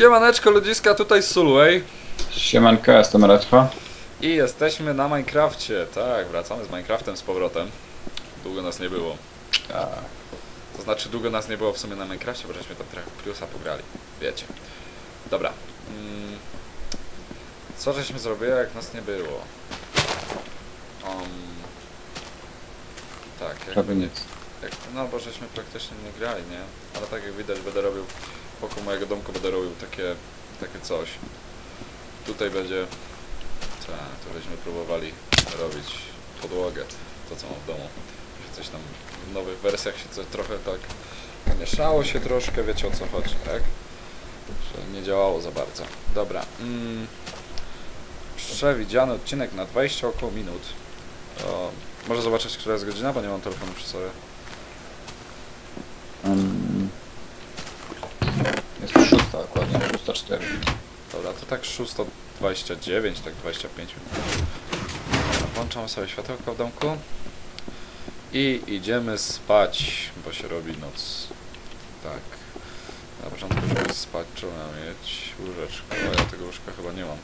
Siemaneczko ludziska, tutaj Sulway Siemanko, jestem Retro. i jesteśmy na Minecrafcie. Tak, wracamy z Minecraftem z powrotem. Długo nas nie było. A, To znaczy długo nas nie było w sumie na Minecrafcie, bo żeśmy tam trochę Plusa pograli. Wiecie. Dobra. Mm. Co żeśmy zrobili, jak nas nie było? Um. Tak, prawie jakby nie, nic. jak, no bo żeśmy praktycznie nie grali, nie? Ale tak jak widać będę robił, wokół mojego domku będę robił takie, takie coś. Tutaj będzie, tak, będziemy próbowali robić podłogę, to co mam w domu. Coś tam w nowych wersjach się coś trochę tak mieszało się troszkę, wiecie o co chodzi, tak? Że nie działało za bardzo. Dobra. Mm, przewidziany odcinek na 20 około minut. O, może zobaczyć, która jest godzina, bo nie mam telefonu przy sobie. 4. Dobra, to tak 629, tak 25 minut. Włączam sobie światełko w domku. I idziemy spać, bo się robi noc. Tak. Na początku żeby spać trzeba mieć łóżeczko, a ja tego łóżka chyba nie mam.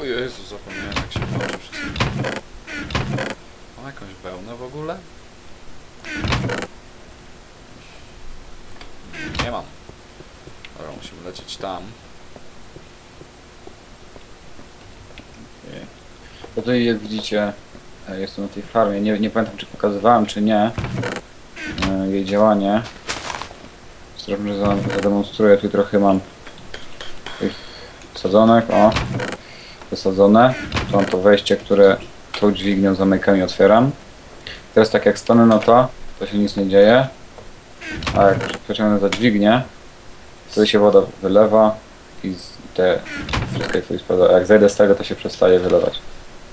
O Jezu, zapomniałem jak się włączy. Mam jakąś wełnę w ogóle? Nie mam. Dobra, musimy lecieć tam. Tutaj jak widzicie, e, jestem na tej farmie. Nie, nie pamiętam czy pokazywałem czy nie e, jej działanie. Za- zademonstruję. Tu trochę mam tych sadzonek, o. Wysadzone. Tu mam to wejście, które tą dźwignią zamykam i otwieram. Teraz tak jak stanę na to, to się nic nie dzieje. A jak pociągnę za dźwignię, wtedy się woda wylewa i te wszystkie twoje spada. Jak zejdę z tego, to się przestaje wylewać.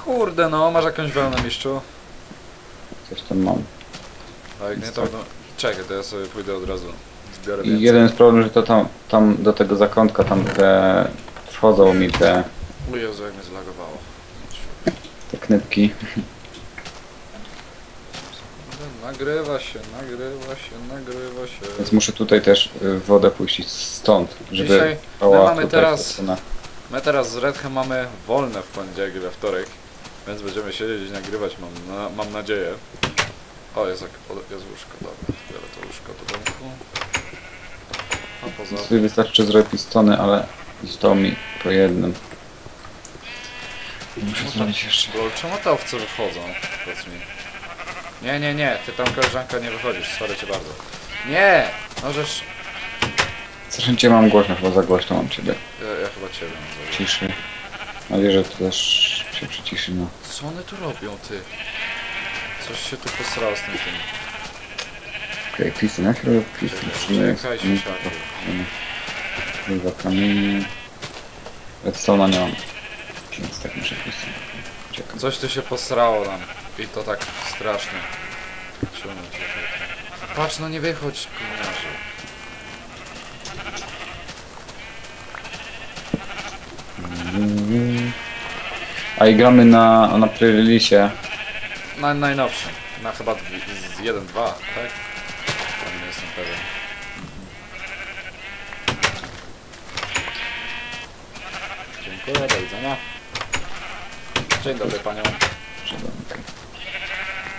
Kurde no, masz jakąś wełnę mistrzu? Coś tam mam. A jak nie to, no, czekaj, to ja sobie pójdę od razu. Zbiorę I więcej. jeden jest problem, że to tam, tam do tego zakątka tam te wchodzą mi te, O Jezu, jak mnie zlagowało. te knypki. Nagrywa się, nagrywa się, nagrywa się. Więc muszę tutaj też y, wodę puścić stąd, żeby Dzisiaj my mamy tutaj teraz- strona- My teraz z Redhem mamy wolne w poniedziałek i we wtorek, więc będziemy siedzieć i nagrywać, mam, na, mam nadzieję. O, jest, jak- o, jest łóżko, dobra, biorę to łóżko do domku. A poza... Tutaj wystarczy zrobić pistony, ale zostało mi po jednym. Muszę zrobić jeszcze. Lol, czemu te owce wychodzą? Powiedz mi. Nie, nie, nie, ty tam koleżanka nie wychodzisz, sorry cię bardzo. Nie! Możesz... Zresztą cię mam głośno, chyba za głośno mam ciebie. Ja, ja chyba ciebie mam zaraz. Ciszy. Mam nadzieję, że to też się przyciszy, no. Co one tu robią, ty? Coś się tu posrało z tym tym. Okej, okay, pisy najpierw, pisy Czekaj, czekaj. Dwa kamienie. Redstone'a nie mam. Więc tak muszę pisać. Czekam. Coś tu się posrało nam. I to tak strasznie. Patrz, no nie wychodź, gówniarzu. A i gramy na, na playliście. Na najnowszym. Na chyba dwie- z 1-2, tak? Tam nie jestem pewien. Dziękuję, do widzenia. Dzień dobry panią.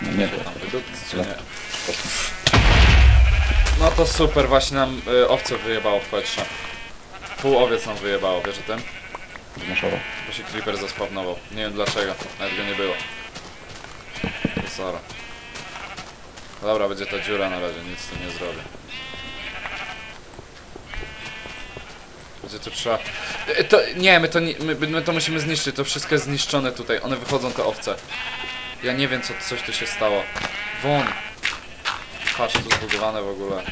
No nie Tam było. czy nie? No to super, właśnie nam y, owce wyjebało w powietrze. Pół owiec nam wyjebało, wiesz o tym? Maszowo. Bo się creeper zaspawnował. Nie wiem dlaczego, nawet go nie było. Sara. Dobra, będzie ta dziura na razie, nic z tym nie zrobię. Będzie tu trzeba... E, To, nie, my to, nie, my, my to musimy zniszczyć, to wszystko jest zniszczone tutaj, one wychodzą te owce. Ja nie wiem co coś tu się stało. Won! Patrz, tu zbudowane w ogóle.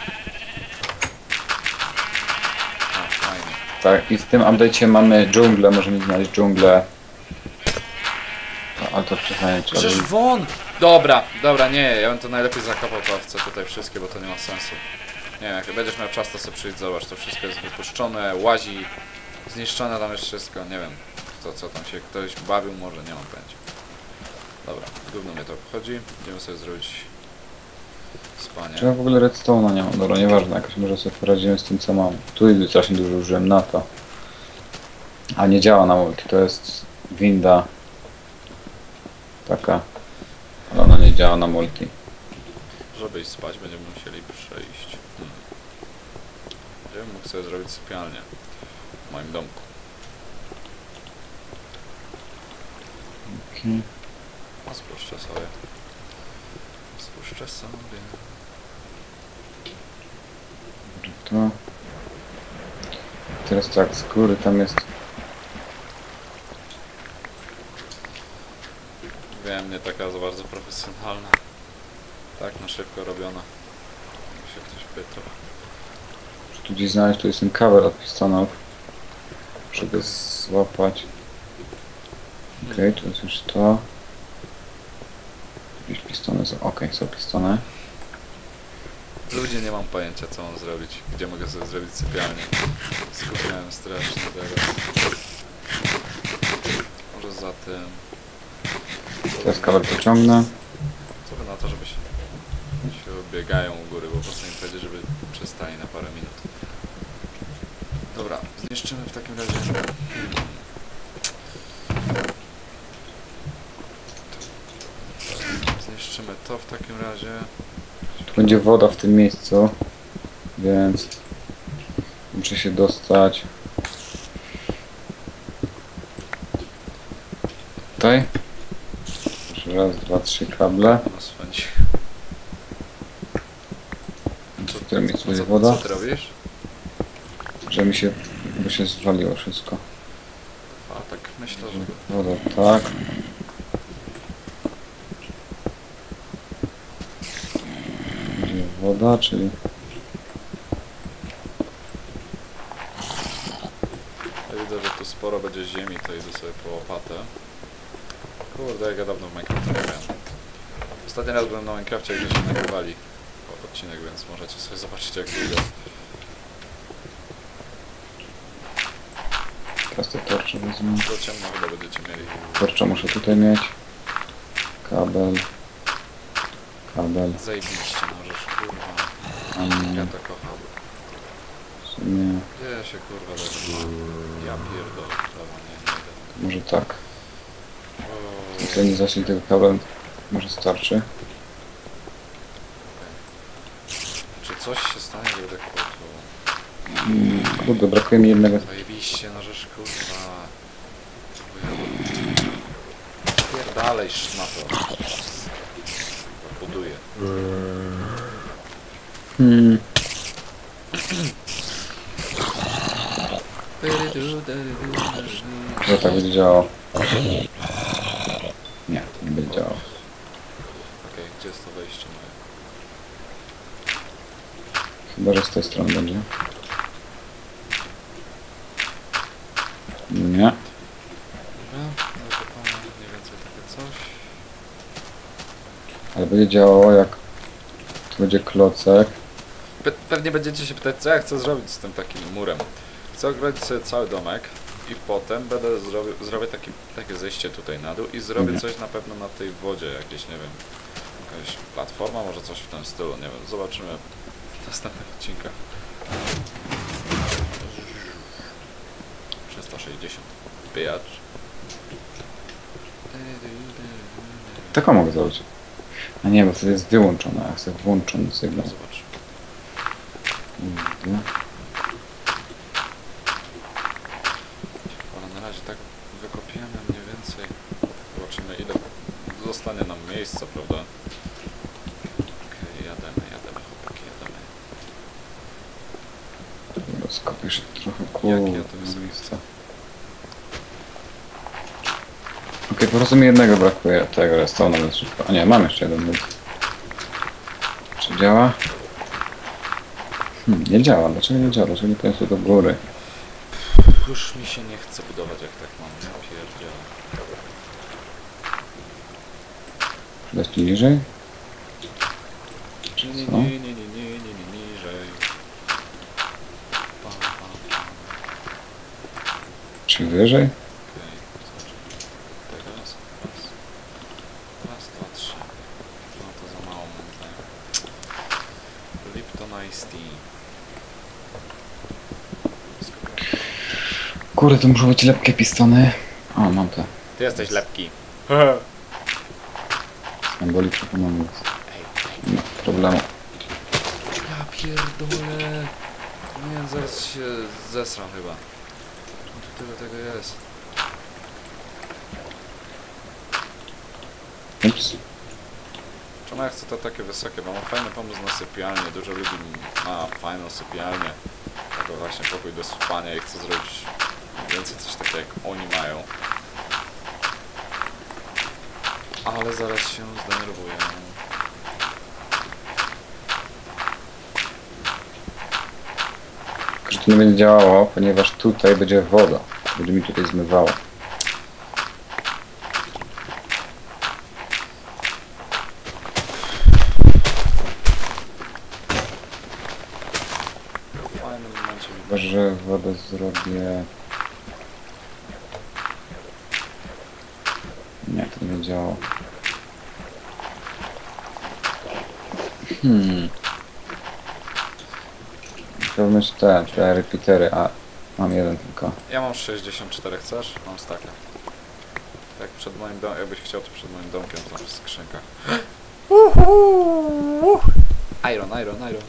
A, fajnie. Tak, i w tym update'cie mamy dżunglę, możemy znaleźć dżunglę. No, ale to przyznaję, trzeba Przecież won! Dobra, dobra, nie, ja bym to najlepiej zakopał te owce tutaj wszystkie, bo to nie ma sensu. Nie wiem, jak będziesz miał czas, to sobie przyjdź, zobacz, to wszystko jest wypuszczone, łazi, zniszczone tam jest wszystko, nie wiem, kto, co tam się ktoś bawił, może, nie mam pojęcia. Dobra, gówno mnie to obchodzi, idziemy sobie zrobić spanie. Czy ja w ogóle redstone'a nie mam? Dobra, nieważne, jakoś może sobie poradzimy z tym co mam. Tu strasznie dużo użyłem na to. A nie działa na multi, to jest winda. Taka. Ale ona nie działa na multi. Żeby iść spać, będziemy musieli przejść. Hmm. Bym mógł sobie zrobić sypialnię w moim domku. Okay. No spuszczę sobie. Spuszczę sobie. To. Teraz tak, z góry tam jest. Wiem, nie taka za bardzo profesjonalna. Tak na szybko robiona. Jakby się ktoś pytał. Muszę tu gdzieś znaleźć, tu jest ten kabel od pistonów. Muszę go złapać. Okej, tu jest już to. Jakieś pistony są. Okej, są pistony. Ludzie nie mam pojęcia co mam zrobić. Gdzie mogę sobie zrobić sypialnię. Skupiałem strasznie teraz. Może za tym. Teraz kabel pociągnę. Co by na to, żeby się, się biegają u góry, bo po prostu im powiedzieć, żeby przestali na parę minut. Dobra, zniszczymy w takim razie. Zniszczymy to w takim razie. Tu będzie woda w tym miejscu. Więc muszę się dostać. Tutaj. Jeszcze raz, dwa, trzy kable. W którym miejscu będzie woda? co ty robisz? Że mi się, by się zwaliło wszystko. A tak myślę, że... Woda, tak. Będzie woda, czyli Ja widzę, że tu sporo będzie ziemi, to idę sobie po łopatę. Kurde, jak ja dawno w Minecraft nie grałem. Ostatni raz byłem na Minecrafcie, jak żeśmy nagrywali odcinek, więc możecie sobie zobaczyć jak wygląda. Teraz te torcze wezmę. Do ciemno chyba będziecie mieli. Torcze muszę tutaj mieć. Kabel. Kabel. Zajebiście, możesz, kurwa. Ja Um, to kocham. sumie, Gdzie ja się kurwa zatrzymałem? Ja pierdolę, dobra, nie, nie może tak. Jeśli nie zacznie tego kabel, może starczy. Czy coś się stanie, gdy będę kłótł? Mm, Kurde, brakuje mi jednego. Zajebiście, no żeż kurwa. Pierdalej szmato. Buduję. Hmm. Że tak będzie działało. Nie, nie będzie działało. Okej, gdzie jest to wejście moje? Chyba, że z tej strony będzie. Nie. Dobra, zakopane mniej więcej takie coś. Ale będzie działało jak tu będzie klocek. Pe pewnie będziecie się pytać, co ja chcę zrobić z tym takim murem. Chcę ogrodzić sobie cały domek i potem będę zrobił, zrobię taki, takie zejście tutaj na dół i zrobię Mhm. coś na pewno na tej wodzie, jakieś, nie wiem, jakaś platforma, może coś w tym stylu, nie wiem, zobaczymy w następnych odcinkach. 360. Wbijacz. Taką mogę zrobić. A nie, bo wtedy jest wyłączona. Ja chcę włączony sygnał. Zobacz. Kurde. Ale na razie tak wykopiemy mniej więcej. Zobaczymy ile zostanie nam miejsca, prawda? Okej, jademy, jademy, chłopaki, jademy. Się trochę Jak kurde. ja to miejsce? Okej, po prostu mi jednego brakuje tego restaunu, więc szybko. A nie, mam jeszcze jeden. Czy działa? Hmm, nie działa. Dlaczego nie działa? Dlaczego nie pojęcie do góry? Już mi się nie chce budować jak tak mam, ja pierdzielę. Dać niżej? Nie, nie, nie, nie, nie, nie, nie, nie, niżej. Pam, pam, pam. Czy wyżej? Okej, zobaczymy. Tak, raz, raz. Raz, dwa, trzy. No to za mało moim zdaniem. Gra. Kurde, to muszą być lepkie pistony. O, mam to. Ty jesteś lepki. Symboli przekonany jest. Ej, Nie ma problemu. ja pierdolę. Nie zaraz się zesram chyba. Tu tyle tego jest? Ups. Czemu ja chcę to takie wysokie? Bo mam fajny pomysł na sypialnię. Dużo ludzi ma fajną sypialnię. Taką właśnie pokój do spania i chcę zrobić więcej coś takiego jak oni mają. Ale zaraz się zdenerwuję. Tylko, że to nie będzie działało, ponieważ tutaj będzie woda. Będzie mi tutaj zmywało. W fajnym momencie mi Chyba, że wodę zrobię... Nie, to nie działało. Hmm. Mieć te, te repeatery, a mam jeden tylko. Ja mam 64, chcesz? Mam staka. Jak przed moim domem, jakbyś chciał, to przed moim domkiem, to w skrzynkach. Iron, iron, iron.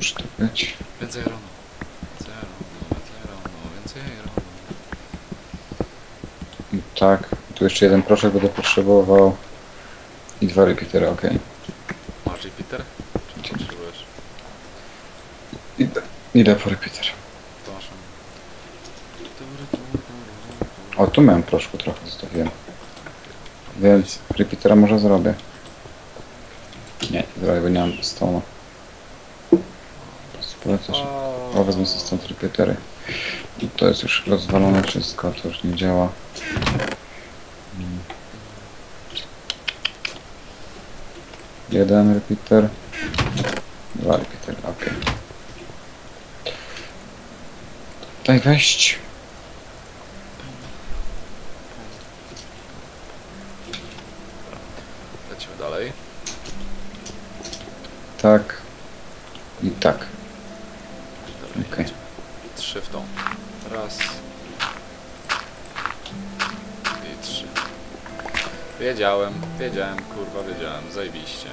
Muszę to być. Więcej ironu. Więcej ironu, więcej. I Tak, tu jeszcze jeden proszek będę potrzebował. I dwa repeatery, okej. Masz repeater? Czy potrzebujesz? Idę, idę po repeater. O, tu miałem proszku trochę, zostawiłem. Więc repeatera może zrobię. Nie, zrobię, bo nie mam stonu. Polecę się. O, wezmę sobie stąd repeatery. I to jest już rozwalone wszystko, to już nie działa. Mm. Jeden repeater. Dwa repeatery, okej. Tutaj wejść. Lecimy dalej. Tak. I tak. Dalej. Okej. Trzy w tą. Raz. I trzy. Wiedziałem, wiedziałem, kurwa, wiedziałem. Zajebiście.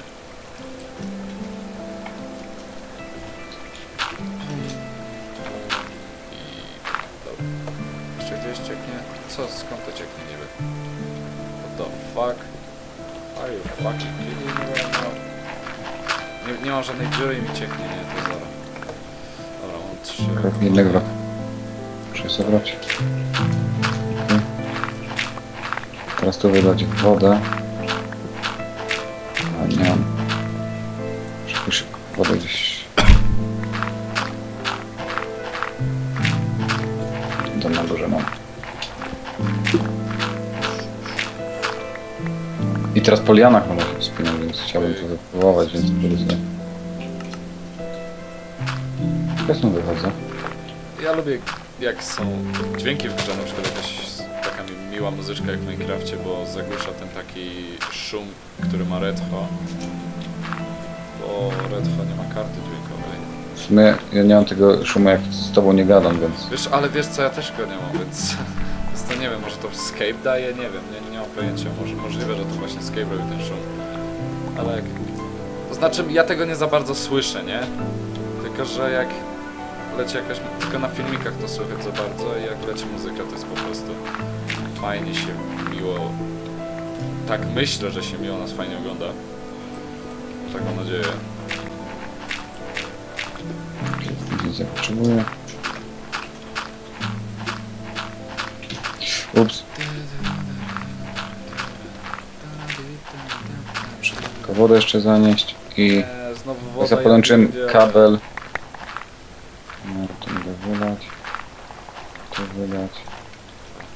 I... Jeszcze gdzieś cieknie? Co? Skąd to cieknie niby? What the fuck? Are you fucking kidding me right now? Nie, nie mam żadnej dziury i mi cieknie, nie? To zero. Dobra, mam trzy. Jednego. Muszę sobie brać. Okej. Teraz tu wydać wodę. A nie mam. Szybko, szybko. Wodę gdzieś. To na górze mam. I teraz po lianach można się wspinać, więc chciałbym to wypróbować, więc próbuję. Ja stąd wychodzę. Ja lubię jak są dźwięki w grze, na przykład jakaś miła muzyczka jak w Minecrafcie, bo zagłusza ten taki szum, który ma Redho. Bo Redho nie ma karty dźwiękowej. W sumie ja nie mam tego szumu jak z tobą nie gadam, więc... Wiesz, ale wiesz co, ja też go nie mam, więc... Więc to nie wiem, może to Scape daje, nie wiem, nie, nie mam pojęcia. Może możliwe, że to właśnie Scape robi ten szum. Ale jak... To znaczy, ja tego nie za bardzo słyszę, nie? Tylko, że jak leci jakaś... Tylko na filmikach to słychać za bardzo i jak leci muzyka, to jest po prostu fajnie się, miło... Tak myślę, że się miło nas fajnie ogląda. Tak mam nadzieję. Nie potrzebuję. Ups, tylko wodę jeszcze zanieść i... Znowu woda podłączyłem kabel. No, to mogę wylać. To wylać.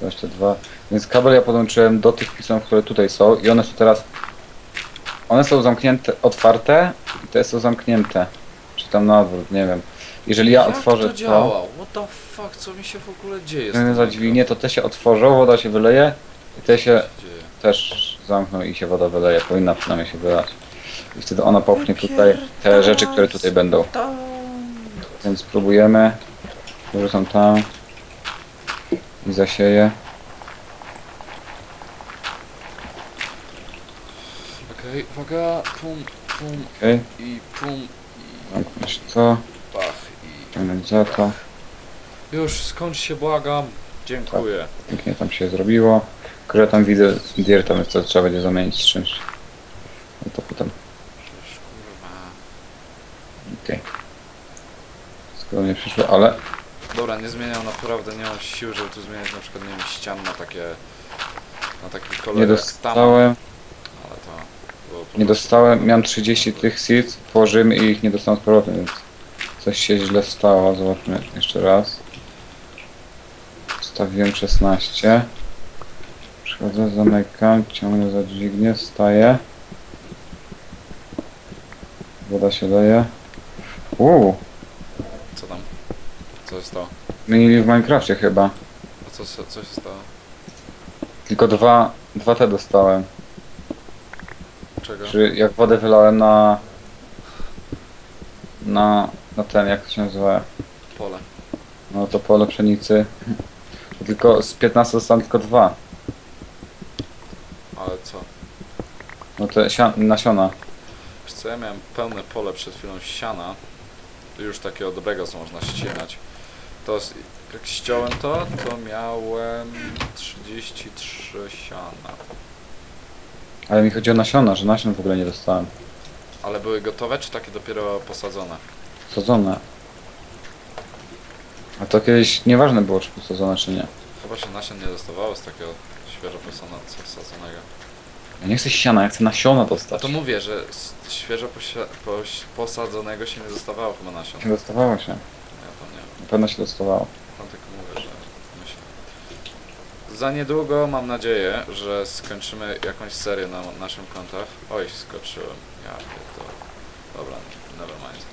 22. Więc kabel ja podłączyłem do tych pismów, które tutaj są i one są teraz... One są zamknięte, otwarte i te są zamknięte. Czy tam na odwrót, nie wiem. Jeżeli ja Jak otworzę to to, działa? What the fuck, co mi się w ogóle dzieje z to za dźwignię, to te się otworzą, woda się wyleje i te się też zamknął i się woda wyleje. Powinna przynajmniej się wylać. I wtedy ona popchnie tutaj te rzeczy, które tutaj będą. Więc spróbujemy. Wrzucam tam. I zasieję. Okej, uwaga, pum, pum Okej. i pum i Zamknąć to. pach i... Ciągnąć za to. Już, skończ się, błagam. Dziękuję. Pięknie tam się zrobiło. Tylko że tam widzę dirta, więc to trzeba będzie zamienić z czymś. No to potem. Przecież, kurwa. Okej. Skoro nie przyszło, ale Dobra, nie zmieniam naprawdę, nie mam sił, żeby tu zmieniać na przykład, nie wiem, ścian na takie... Na taki kolor nie dostałem. ale to było po Nie prostu- dostałem. Miałem 30 tych seeds, położymy i ich nie dostałem z powrotem, więc coś się źle stało. Zobaczmy jeszcze raz. Wstawiłem 16. Przychodzę, zamykam, ciągnę za dźwignię, wstaję. Woda się leje. Uuu, Co tam? Co się stało? zmienili w Minecrafcie chyba. A co, co, co się stało? Tylko dwa, dwa te dostałem. Czego? Czy jak wodę wylałem na... Na, na ten, jak to się nazywa? Pole. No to pole pszenicy. To tylko z 15 dostałem tylko dwa. Ale co? No te sia- nasiona. Wiesz co, ja miałem pełne pole przed chwilą siana. Już takiego dobrego, co można ścinać. To z, jak ściąłem to, to miałem 33 siana. Ale mi chodzi o nasiona, że nasion w ogóle nie dostałem. Ale były gotowe, czy takie dopiero posadzone? Sadzone. A to kiedyś nieważne było, czy posadzone, czy nie. Chyba się nasion nie dostawało z takiego świeżo posadzonego. Ja nie chcę siana, ja chcę nasiona A dostać. to mówię, że z świeżo posia- poś- posadzonego się nie dostawało chyba nasion. Nie dostawało się. Ja to nie Na pewno się dostawało. Tam tylko mówię, że myślę. Za niedługo mam nadzieję, że skończymy jakąś serię na naszym kontach. Oj, skoczyłem. Ja pierdolę. Dobra, nevermind.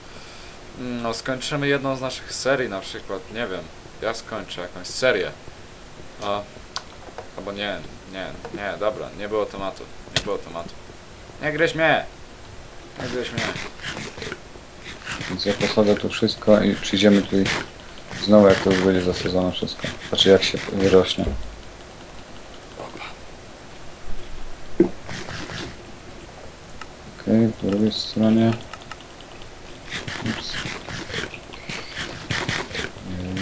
No, skończymy jedną z naszych serii na przykład, nie wiem. Ja skończę jakąś serię. A, albo nie, nie, nie, dobra, nie było tematu. Nie było tematu. Nie gryź mnie! Nie gryź mnie. Więc ja posadzę tu wszystko i przyjdziemy tu i znowu jak to już będzie zasadzone wszystko. Znaczy jak się wyrośnie. Okej, po drugiej stronie. Ups.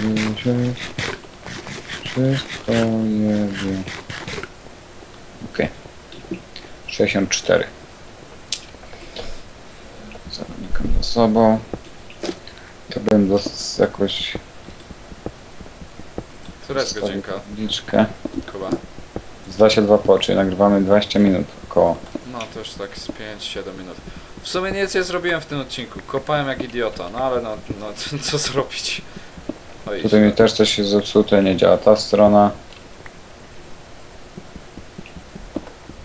Jedzie. Wszystko jedzie. Okej. 64. Zamykam za sobą. To bym jakoś Która jest godzinka? tabliczkę. Chyba. Z 22 po, czyli nagrywamy 20 minut około. No to już tak z 5-7 minut. W sumie nic nie zrobiłem w tym odcinku. Kopałem jak idiota, no ale no, no co, co zrobić? Oj, Tutaj mi też coś jest zepsute, nie działa ta strona.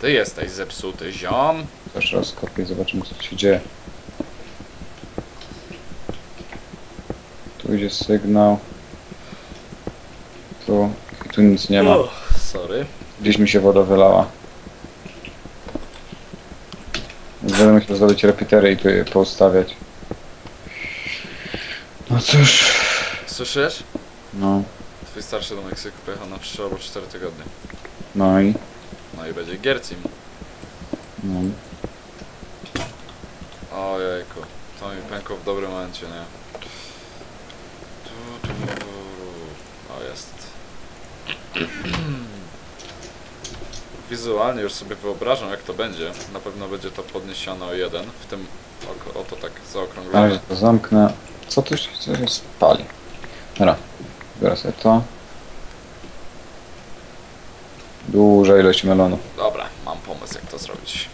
Ty jesteś zepsuty, ziom. Też rozkopię, zobaczymy co się dzieje. Tu idzie sygnał. Tu. Tu nic nie ma. Sorry. Gdzieś mi się woda wylała. Będę musiał zrobić repeatery i tu je poustawiać. No cóż. Słyszysz? No. Twój starszy do Meksyku pojechał na 3 albo 4 tygodnie. No i. No i będzie Giercim. No. Ojejku. To mi pękło w dobrym momencie, nie? Tu, tu, tu. O, jest. Wizualnie już sobie wyobrażam jak to będzie. Na pewno będzie to podniesione o jeden. W tym oko, oto tak Na razie zaokrąglone. to zamknę. Co tu się spali? Dobra. Biorę sobie to. Duża ilość melonów. Dobra, mam pomysł jak to zrobić.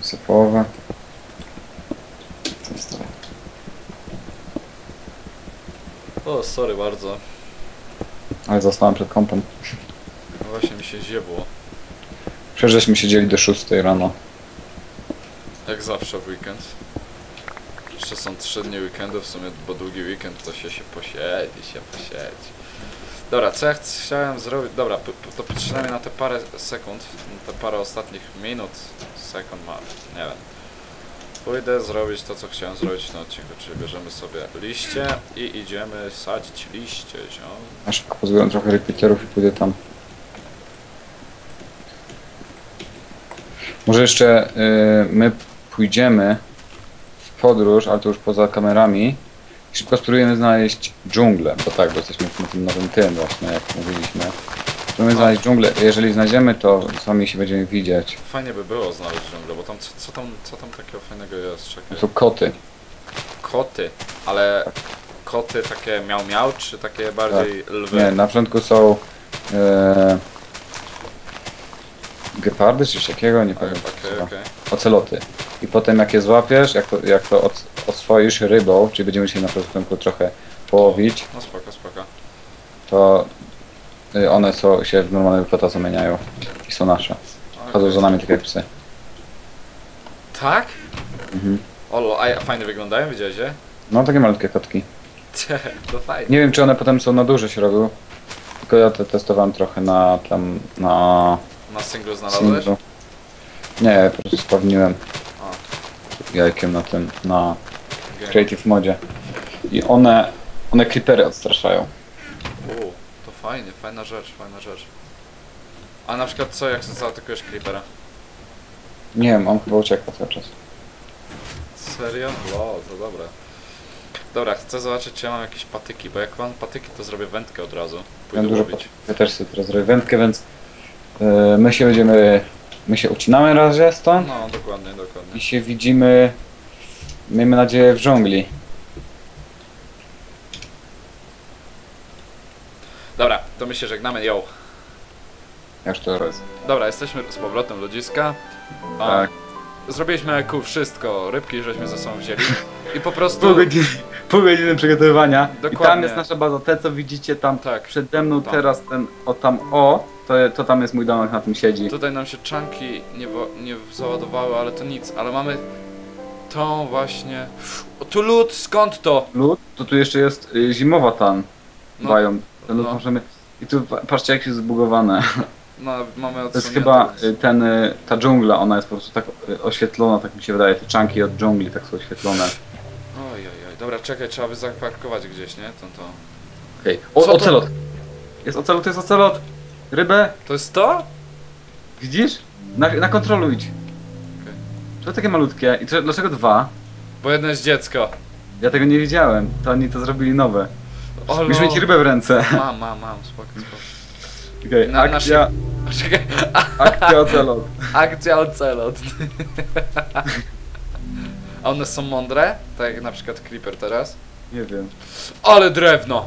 Sobie połowę. To jest to. O, sorry bardzo. Ale zostałem przed kąpem. No właśnie mi się ziebło. Przecież żeśmy siedzieli do 6 rano. Jak zawsze w weekend. Jeszcze są 3 dni weekendu, w sumie, bo długi weekend to się, się posiedzi, się posiedzi. Dobra, co ja ch- chciałem zrobić? Dobra, to przynajmniej na te parę sekund, na te parę ostatnich minut, sekund ma, nie wiem. Pójdę zrobić to, co chciałem zrobić w tym odcinku, czyli bierzemy sobie liście i idziemy sadzić liście, ziom. A szybko pozbieram trochę repeaterów i pójdę tam. Może jeszcze y, my pójdziemy w podróż, ale to już poza kamerami. I szybko spróbujemy znaleźć dżunglę, bo tak, bo jesteśmy na tym nowym tym właśnie, jak mówiliśmy. Spróbujemy znaleźć dżunglę. Jeżeli znajdziemy, to z wami się będziemy widzieć. Fajnie by było znaleźć dżunglę, bo tam co, co tam, co tam takiego fajnego jest? Czekaj. To są koty. Koty, ale koty takie miał miał, czy takie bardziej lwy? Nie, na początku są e, gepardy czy coś takiego, nie Okej, pamiętam. okej, okej. oceloty. I potem jak je złapiesz, jak to, jak to od, oswoisz rybą, czyli będziemy się na początku trochę połowić, No spoko, spoko. to one są, się w normalnego kota zamieniają i są nasze. Chodzą za nami tak jak psy. Tak? Mhm. Olo, a fajnie wyglądają, widziałeś je? No takie malutkie kotki. to fajnie. Nie wiem czy one potem są na duże się robią, tylko ja te testowałem trochę na tam, na Na singlu znalazłeś? singlu. Nie, po prostu spawniłem jajkiem na tym, na game. Creative Modzie. I one, one creepery odstraszają. Fajnie, fajna rzecz, fajna rzecz. A na przykład co, jak zaatakujesz creepera? Nie wiem, on chyba ucieka cały czas. Serio? Wow, to dobre. Dobra, chcę zobaczyć, czy ja mam jakieś patyki, bo jak mam patyki, to zrobię wędkę od razu. Pójdę dużo łowić. Ja też sobie teraz zrobię wędkę, więc yy, my się będziemy, my się ucinamy razie stąd No, dokładnie, dokładnie. i się widzimy, miejmy nadzieję, w dżungli. Dobra, to my się żegnamy, yo. To jest? Dobra, jesteśmy z powrotem ludziska. A, Tak. Zrobiliśmy ku wszystko, rybki żeśmy ze sobą wzięli i po prostu... Pół godziny, pół godziny przygotowywania. I Dokładnie. tam jest nasza baza. Te co widzicie tam Tak, przede mną Tam. teraz ten o tam o, to, to tam jest mój domek, na tym siedzi. tutaj nam się czanki nie, nie załadowały, ale to nic, ale mamy tą właśnie... O, tu lód, skąd to? Lód, to tu jeszcze jest y, zimowa tan. No. Ten lód no. możemy... I tu pa- patrzcie jak jest zbugowane. No, mamy To jest odsunięte, chyba y, ten, y, ta dżungla, ona jest po prostu tak y, oświetlona, tak mi się wydaje. Te czanki od dżungli tak są oświetlone. Oj, oj, oj. Dobra, czekaj, trzeba by zaparkować gdzieś, nie? To, to... Okej. O, Co to? ocelot! Jest ocelot, jest ocelot! Rybę! to jest to? Widzisz? Na, na kontrolu idź. Okej. Czemu takie malutkie? I dlaczego- dlaczego dwa? Bo jedno jest dziecko. Ja tego nie widziałem. To oni to zrobili nowe. Olo. Musisz mieć rybę w ręce. Mam, mam, mam, spoko, spoko. Okej, Na- akcja, Czekaj, akcja ocelot. akcja ocelot. A one są mądre? Tak jak na przykład Creeper teraz. Nie wiem. Ale drewno!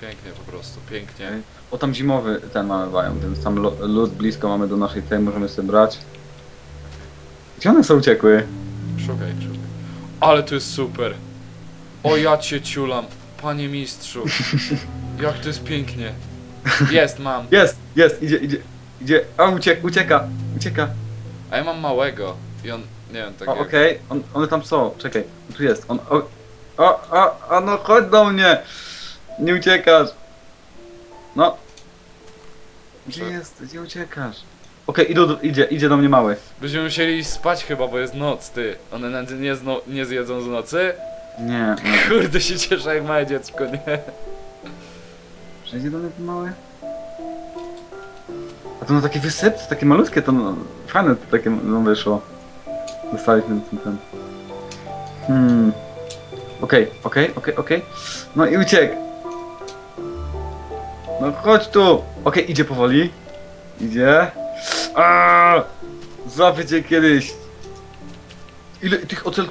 Pięknie po prostu, pięknie. O tam zimowy ten mamy więc tam lo- lód blisko mamy do naszej tej, możemy sobie brać. Gdzie one są uciekły? Szukaj, szukaj. Ale to jest super. O ja cię ciulam, panie mistrzu. Jak to jest pięknie. Jest, mam. Jest, jest, idzie, idzie, idzie. A uciek, ucieka, ucieka. A ja mam małego. I on, nie wiem, tak okej, on, one tam są, czekaj, tu jest, on, o, o, o, o, no chodź do mnie, nie uciekasz. No. Gdzie jest, gdzie uciekasz? Okej, do- idzie, idzie do mnie mały. Będziemy musieli iść spać chyba, bo jest noc, ty. One nie, zno, nie zjedzą z nocy? Nie, nie. Kurde się cieszę jak małe dziecko, nie? Przejdzie do mnie ten mały? A to no taki wysyp, takie malutkie, to no, fajne to takie no wyszło. Dostaliśmy ten, ten. Hmm. Okej, okej, okej, okej. No i uciekł. No chodź tu. Okej, idzie powoli. Idzie. Aaaa! Złapię cię kiedyś. Ile tych ocelotów